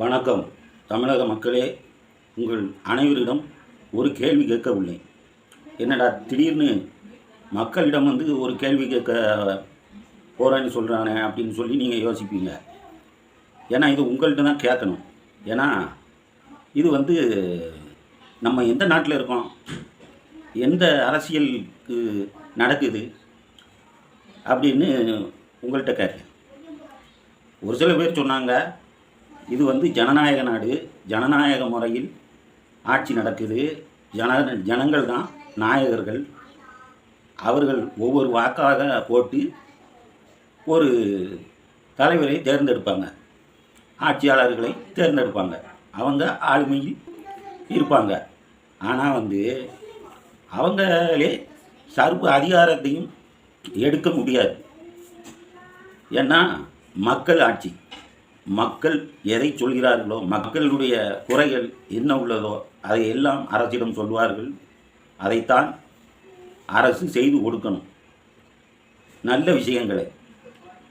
வணக்கம். தமிழக மக்களே உங்கள் அனைவரிடம் ஒரு கேள்வி கேட்க உள்ளேன் என்னடா திடீர்னு மக்களிடம் வந்து ஒரு கேள்வி கேட்க போகிறேன்னு சொல்கிறானே அப்படின்னு சொல்லி நீங்கள் யோசிப்பீங்க. ஏன்னா இது உங்கள்கிட்ட தான் கேட்கணும். ஏன்னா இது வந்து நம்ம எந்த நாட்டில் இருக்கோம்? எந்த அரசியலுக்கு நடக்குது? அப்படின்னு உங்கள்கிட்ட கேட்குறேன். ஒரு சில பேர் சொன்னாங்க இது வந்து ஜனநாயக நாடு ஜனநாயக முறையில் ஆட்சி நடக்குது. ஜன ஜனங்கள் தான் நாயகர்கள். அவர்கள் ஒவ்வொரு வாக்காக போட்டு ஒரு தலைவரை தேர்ந்தெடுப்பாங்க. ஆட்சியாளர்களை தேர்ந்தெடுப்பாங்க. அவங்க ஆளுமையில் இருப்பாங்க. ஆனால் வந்து அவங்களே சர்வ அதிகாரத்தையும் எடுக்க முடியாது. ஏன்னா மக்கள் ஆட்சி. மக்கள் எதை சொல்கிறார்களோ மக்களுடைய குறைகள் என்ன உள்ளதோ அதை எல்லாம் அரசிடம் சொல்வார்கள். அதைத்தான் அரசு செய்து கொடுக்கணும். நல்ல விஷயங்களை.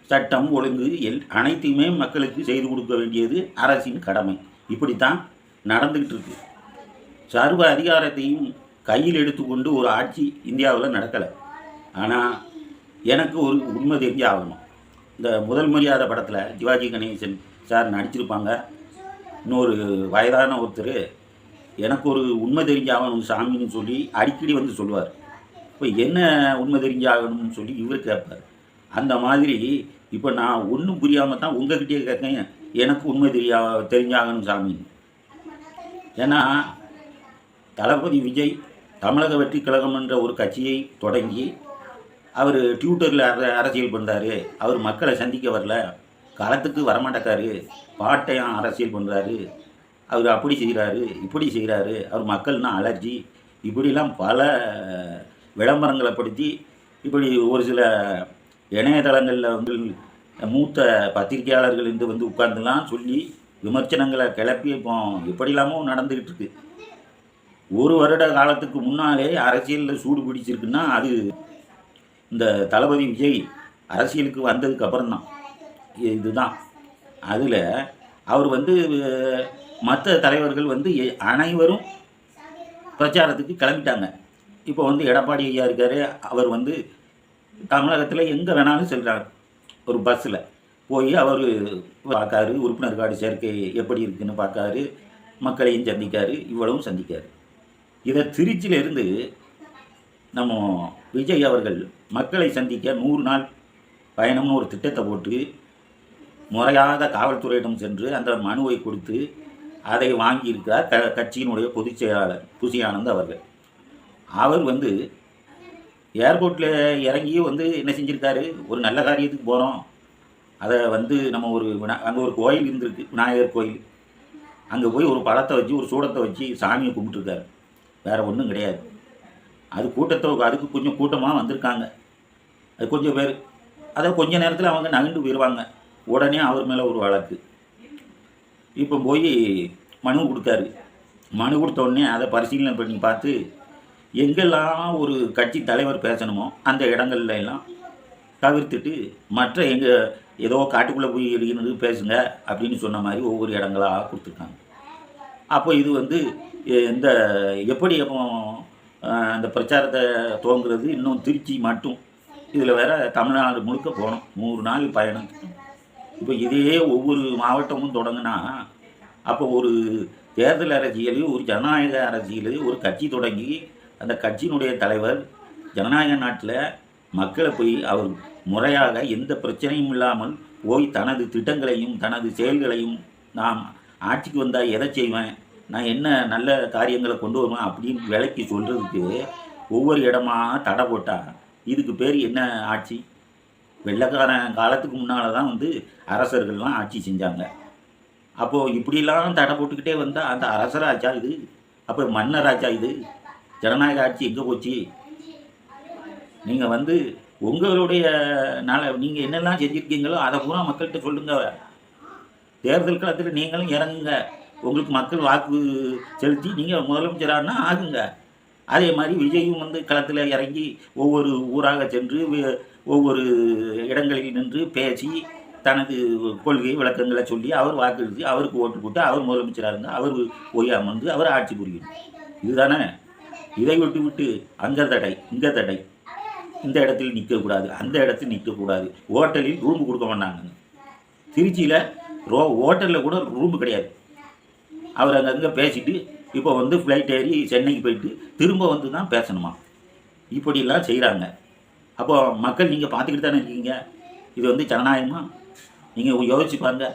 சட்டம் ஒழுங்கு எல் அனைத்தையுமே மக்களுக்கு செய்து கொடுக்க வேண்டியது அரசின் கடமை. இப்படித்தான் நடந்துக்கிட்டு இருக்கு சர்வ அதிகாரத்தையும் கையில் எடுத்துக்கொண்டு ஒரு ஆட்சி இந்தியாவில் நடக்கலை. ஆனால் எனக்கு ஒரு உண்மை தெரிஞ்சு ஆகணும். இந்த முதல் மரியாதை படத்தில் சிவாஜி கணேசன் சார் நடிச்சிருப்பாங்க. இன்னொரு வயதான ஒருத்தர். எனக்கு ஒரு உண்மை தெரிஞ்சாகணும் சாமின்னு சொல்லி அடிக்கடி வந்து சொல்லுவார். இப்போ என்ன உண்மை தெரிஞ்சாகணும்னு சொல்லி இவர் கேட்பார் அந்த மாதிரி இப்போ நான் ஒன்றும் புரியாமல் தான் உங்ககிட்டயே கேட்கேன் எனக்கு உண்மை தெரியா தெரிஞ்சாகணும் சாமின்னு ஏன்னா தளபதி விஜய் தமிழக வெற்றி கழகம் என்ற ஒரு கட்சியை தொடங்கி அவர் டியூட்டரில் அர அரசியல் பண்ணுறாரு அவர் மக்களை சந்திக்க வரல. களத்துக்கு வரமாட்டேக்காரு. பாட்டையும் அரசியல் பண்ணுறாரு அவர் அப்படி செய்கிறாரு இப்படி செய்கிறாரு அவர் மக்கள்னா அலர்ஜி. இப்படிலாம் பல விளம்பரங்களை படுத்தி இப்படி ஒரு சில இணையதளங்களில் வந்து மூத்த பத்திரிகையாளர்கள் இருந்து வந்து உட்கார்ந்துலாம் சொல்லி விமர்சனங்களை கிளப்பி இப்போ எப்படிலாமோ நடந்துக்கிட்டு இருக்கு. ஒரு வருட காலத்துக்கு முன்னாலே அரசியலில் சூடு பிடிச்சிருக்குன்னா அது இந்த தளபதி விஜய் அரசியலுக்கு வந்ததுக்கு அப்புறம் தான் இதுதான். அதில் அவர் வந்து மற்ற தலைவர்கள் வந்து எ- அனைவரும் பிரச்சாரத்துக்கு கிளம்பிட்டாங்க. இப்போ வந்து எடப்பாடி ஐயா இருக்கார். அவர் வந்து தமிழகத்தில் எங்கே வேணாலும் செல்கிறார் ஒரு பஸ்ஸில் போய் அவர் பார்க்காரு. உறுப்பினர் கார்டு சேர்க்கை எப்படி இருக்குன்னு பார்க்காரு. மக்களையும் சந்திக்காரு. இவ்வளவும் சந்திக்காரு. இதை திருச்சியிலிருந்து நம்ம விஜய் அவர்கள் மக்களை சந்திக்க நூறு நாள் பயணம்னு ஒரு திட்டத்தை போட்டு முறையாக காவல்துறையிடம் சென்று அந்த மனுவை கொடுத்து அதை வாங்கியிருக்கிறார் க கட்சியினுடைய பொதுச் செயலாளர் புசி ஆனந்த் அவர்கள். அவர் வந்து ஏர்போர்ட்டில் இறங்கி வந்து என்ன செஞ்சுருக்காரு? ஒரு நல்ல காரியத்துக்கு போகிறோம் அதை வந்து நம்ம ஒரு வினா அங்கே ஒரு கோயில் இருந்திருக்கு விநாயகர் கோயில். அங்கே போய் ஒரு பழத்தை வச்சு ஒரு சூடத்தை வச்சு சாமியை கும்பிட்டுருக்காரு. வேறு ஒன்றும் கிடையாது. அது கூட்டத்தை அதுக்கு கொஞ்சம் கூட்டமாக வந்திருக்காங்க. அது கொஞ்சம் பேர். அதை கொஞ்ச நேரத்தில் அவங்க நகண்டு போயிடுவாங்க உடனே அவர் மேலே ஒரு வழக்கு. இப்போ போய் மனு கொடுத்தாரு. மனு கொடுத்த உடனே அதை பரிசீலனை பண்ணி பார்த்து எங்கெல்லாம் ஒரு கட்சி தலைவர் பேசணுமோ அந்த இடங்கள்ல எல்லாம் தவிர்த்துட்டு மற்ற எங்கள் ஏதோ காட்டுக்குள்ளே போய் இருந்து பேசுங்க அப்படின்னு சொன்ன மாதிரி ஒவ்வொரு இடங்களாக கொடுத்துருக்காங்க. அப்போ இது வந்து இந்த எப்படி அப்போ அந்த பிரச்சாரத்தை துவங்குறது இன்னும் திருச்சி மட்டும். இதில் வேற தமிழ்நாடு முழுக்க போகணும். நூறு நாள் பயணம். இப்போ இதே ஒவ்வொரு மாவட்டமும் தொடங்குனா அப்போ ஒரு தேர்தல் அரசியல் ஒரு ஜனநாயக அரசியல் ஒரு கட்சி தொடங்கி அந்த கட்சியினுடைய தலைவர் ஜனநாயக நாட்டில் மக்களை போய் அவர் முறையாக எந்த பிரச்சனையும் இல்லாமல் போய் தனது திட்டங்களையும் தனது செயல்களையும் நாம் ஆட்சிக்கு வந்தால் எதை செய்வேன்? நான் என்ன நல்ல காரியங்களை கொண்டு வருவேன் அப்படின்னு விலைக்கு சொல்கிறதுக்கு ஒவ்வொரு இடமா தடை போட்டால் இதுக்கு பேர் என்ன ஆட்சி? வெள்ளைக்காரன் காலத்துக்கு முன்னால் தான் வந்து அரசர்கள்லாம் ஆட்சி செஞ்சாங்க. அப்போது இப்படிலாம் தடை போட்டுக்கிட்டே வந்தால் அந்த அரசராஜா இது? அப்போ மன்னராஜா இது? ஜனநாயக ஆட்சி எங்கே போச்சு? நீங்கள் வந்து உங்களுடைய நல நீங்கள் என்னெல்லாம் செஞ்சுருக்கீங்களோ அதை பூரா மக்கள்கிட்ட சொல்லுங்க. தேர்தல் காலத்தில் நீங்களும் இறங்குங்க. உங்களுக்கு மக்கள் வாக்கு செலுத்தி நீங்கள் முதலமைச்சரானா ஆகுங்க. அதே மாதிரி விஜயும் வந்து களத்தில் இறங்கி ஒவ்வொரு ஊராக சென்று ஒவ்வொரு இடங்களில் நின்று பேசி தனது கொள்கை விளக்கங்களை சொல்லி அவர் வாக்கு எழுதி அவருக்கு ஓட்டு போட்டு அவர் முதலமைச்சராக இருந்தால் அவர் ஒய்யா வந்து அவர் ஆட்சி புரியணும் இதுதானே? இதை விட்டு விட்டு அங்கே தடை இங்கே தடை. இந்த இடத்தில் நிற்கக்கூடாது அந்த இடத்தில் நிற்கக்கூடாது ஹோட்டலில் ரூம் கொடுக்க மாட்டாங்க திருச்சியில் ரோ ஹோட்டலில் கூட ரூம் கிடையாது. அவர் அங்கங்கே பேசிட்டு இப்போ வந்து ஃப்ளைட் ஏறி சென்னைக்கு போயிட்டு திரும்ப வந்து தான் பேசணுமா? இப்படியெல்லாம் செய்கிறாங்க அப்போ மக்கள் நீங்கள் பார்த்துக்கிட்டு தானே இருக்கீங்க? இது வந்து ஜனநாயகமா? நீங்கள் யோசிச்சு பாருங்க.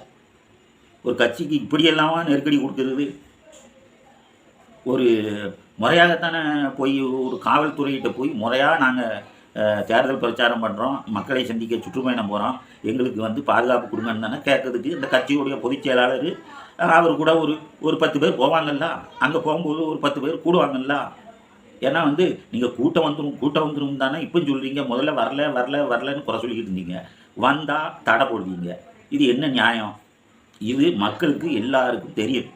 ஒரு கட்சிக்கு இப்படியெல்லாமா நெருக்கடி கொடுக்குறது? ஒரு முறையாகத்தானே போய் ஒரு காவல்துறையிட்ட போய் முறையாக நாங்கள் தேர்தல் பிரச்சாரம் பண்ணுறோம் மக்களை சந்திக்க சுற்றுப்பயணம் போகிறோம் எங்களுக்கு வந்து பாதுகாப்பு கொடுங்கன்னு தானே கேட்கறதுக்கு இந்த கட்சியுடைய பொதுச் செயலாளர் அவர் கூட ஒரு ஒரு பத்து பேர் போவாங்கல்ல. அங்கே போகும்போது ஒரு பத்து பேர் கூடுவாங்கல்ல. ஏன்னா வந்து நீங்கள் கூட்டம் வந்துடும் கூட்டம் வந்துடும் தானே இப்போ சொல்கிறீங்க முதல்ல வரல வரல வரலன்னு குறை சொல்லிக்கிட்டு இருந்தீங்க. வந்தால் தடை போடுவீங்க. இது என்ன நியாயம்? இது மக்களுக்கு எல்லாருக்கும் தெரியும்.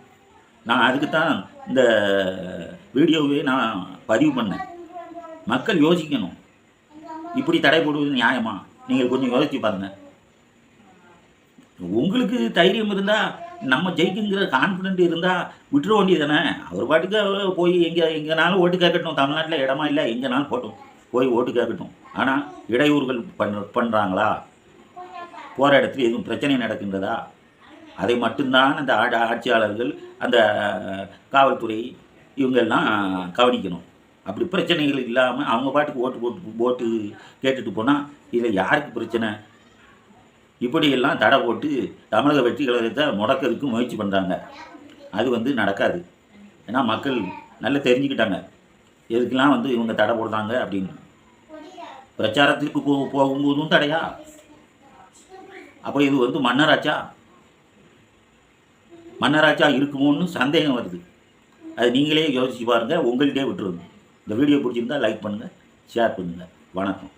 நான் அதுக்கு தான் இந்த வீடியோவே நான் பதிவு பண்ணேன். மக்கள் யோசிக்கணும். இப்படி தடை போடுவது நியாயமா? நீங்கள் கொஞ்சம் யோசித்து பாருங்க. உங்களுக்கு தைரியம் இருந்தால் நம்ம ஜெயிக்குங்கிற கான்ஃபிடென்ட் இருந்தால் விட்டுற வேண்டியதானே அவர் பாட்டுக்கு அவர் போய் எங்கே எங்கேனாலும் ஓட்டு கேட்கட்டும். தமிழ்நாட்டில் இடமா இல்லை எங்கேனாலும் போட்டும். போய் ஓட்டு கேட்கட்டும். ஆனால் இடையூறுகள் பண் பண்ணுறாங்களா போகிற இடத்துல எதுவும் பிரச்சனை நடக்கின்றதா? அதை மட்டும்தான் அந்த ஆட ஆட்சியாளர்கள் அந்த காவல்துறை இவங்கெல்லாம் கவனிக்கணும். அப்படி பிரச்சனைகள் இல்லாமல் அவங்க பாட்டுக்கு ஓட்டு போட்டு ஓட்டு கேட்டுட்டு போனால் இதில் யாருக்கு பிரச்சனை? இப்படியெல்லாம் தடை போட்டு தமிழக வெற்றி கழகத்தை முடக்கிறதுக்கு முயற்சி பண்ணுறாங்க அது வந்து நடக்காது. ஏன்னா மக்கள் நல்லா தெரிஞ்சுக்கிட்டாங்க. எதுக்கெல்லாம் வந்து இவங்க தடை போடுறாங்க அப்படின்னு. பிரச்சாரத்திற்கு போ போகும்போதும் தடையா? அப்போ இது வந்து மன்னராச்சா? மன்னராச்சா இருக்குமோன்னு சந்தேகம் வருது. அது நீங்களே யோசிச்சு பாருங்கள் உங்கள்கிட்டே விட்டுருங்க. இந்த வீடியோ பிடிச்சிருந்தா லைக் பண்ணுங்கள் ஷேர் பண்ணுங்கள் வணக்கம்.